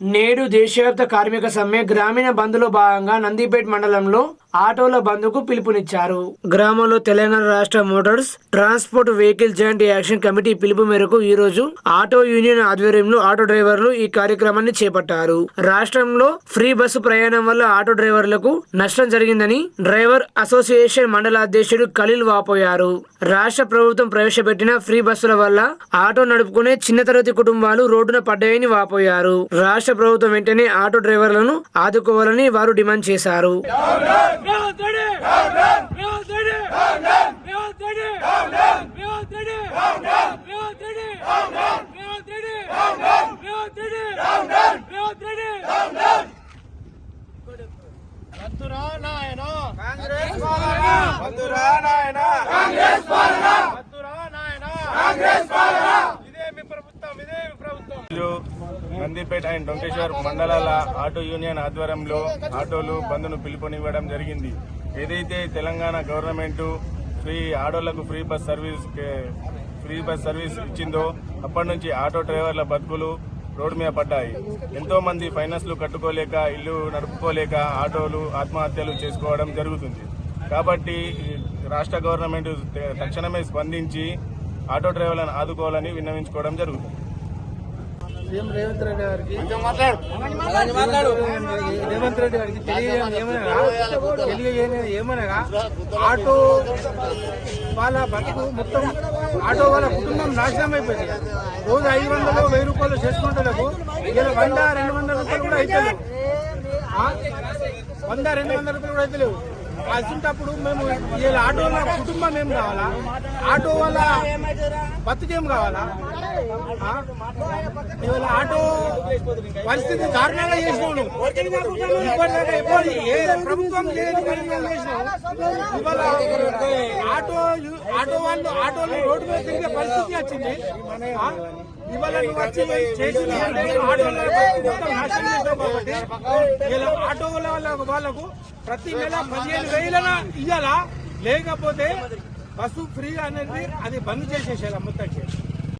నేడు దేశవ్యాప్త కార్మిక సమ్మె గ్రామీణ బంద్లో భాగంగా నందిపేట్ మండలంలో ఆటోల బంద్కు పిలుపునిచ్చారు. గ్రామంలో తెలంగాణ రాష్ట్ర motors transport vehicle joint action committee పిలుపు మేరకు ఈ రోజు ఆటో యూనియన్ ఆధ్వర్యంలో ఆటో డ్రైవర్లు ఈ కార్యక్రమాన్ని చేపట్టారు. రాష్ట్రంలో ఫ్రీ బస్సు ప్రయాణం వల్ల ఆటో డ్రైవర్లకు నష్టం జరిగిందని డ్రైవర్ అసోసియేషన్ మండల అధ్యక్షుడు ఖలీల్ వాపోయారు. రాష్ట్ర ప్రభుత్వం ప్రవేశపెట్టిన ఫ్రీ బస్సుల వల్ల ఆటో నడుపుకునే చిన్న తరగతి కుటుంబాలు రోడ్డున పడ్డాయని వాపోయారు. రాష్ట్ర రాష్ట్ర ప్రభుత్వం వెంటనే ఆటో డ్రైవర్లను ఆదుకోవాలని వారు డిమాండ్ చేశారు. కాంగ్రెస్ పాలన! కాంగ్రెస్ పాలన కాంగ్రెస్ పాలన నందిపేట అండ్ డొంకేశ్వర్ మండలాల ఆటో యూనియన్ ఆధ్వర్యంలో ఆటోలు బంద్ను పిలుపునివ్వడం జరిగింది. ఏదైతే Telangana government free ఆటోలకు free bus service free bus service ఇచ్చిందో అప్పటి నుంచి ఆటో డ్రైవర్ల బతుకులు రోడ్డు మీద పడ్డాయి. ఎంతో మంది ఫైనాన్స్లు కట్టుకోలేక ఇల్లు నడుపుకోలేక ఆటోలు ఆత్మహత్యలు చేసుకోవడం జరుగుతుంది. కాబట్టి రాష్ట్ర గవర్నమెంట్ తక్షణమే స్పందించి ఆటో డ్రైవర్లను ఆదుకోవాలని విన్నవించుకోవడం జరుగుతుంది. సీఎం రేవంత్ రెడ్డి గారికి రేవంత్ రెడ్డి గారికి తెలియజేయడం ఏమనగా తెలియజేయడం ఏమనగా ఆటో వాళ్ళ బతుకు మొత్తం ఆటో వాళ్ళ కుటుంబం నాశనం అయిపోయింది. రోజు ఐదు వందలు వెయ్యి రూపాయలు చేసుకుంటాలకు ఇలా వంద రెండు వందల రూపాయలు కూడా ఆ? వంద రెండు వందల రూపాయలు కూడా అవుతలేవు అసంటప్పుడు మేము ఇలా ఆటో వాళ్ళ కుటుంబం ఏం కావాలా? ఆటో వాళ్ళ బతుకేం కావాలా? ఇవాళ ఆటో పరిస్థితి దారుణంగా చేసినావు ఇప్పటిదాకా ఎప్పుడు ఏ ప్రభుత్వం లేదు ఇవాళ ఆటో ఆటో వాళ్ళు ఆటోలు రోడ్డు మీద తిరిగే పరిస్థితి వచ్చింది. ఇవాళ వచ్చి చేసిన ఆటోల నాశనం కాబట్టి ఇలా ఆటో వాళ్ళ వాళ్ళకు ప్రతి నెల పదిహేను వేలన ఇవ్వాలా లేకపోతే బస్సు ఫ్రీ అనేది అది బంద్ చేసేసేయాలి మొత్తం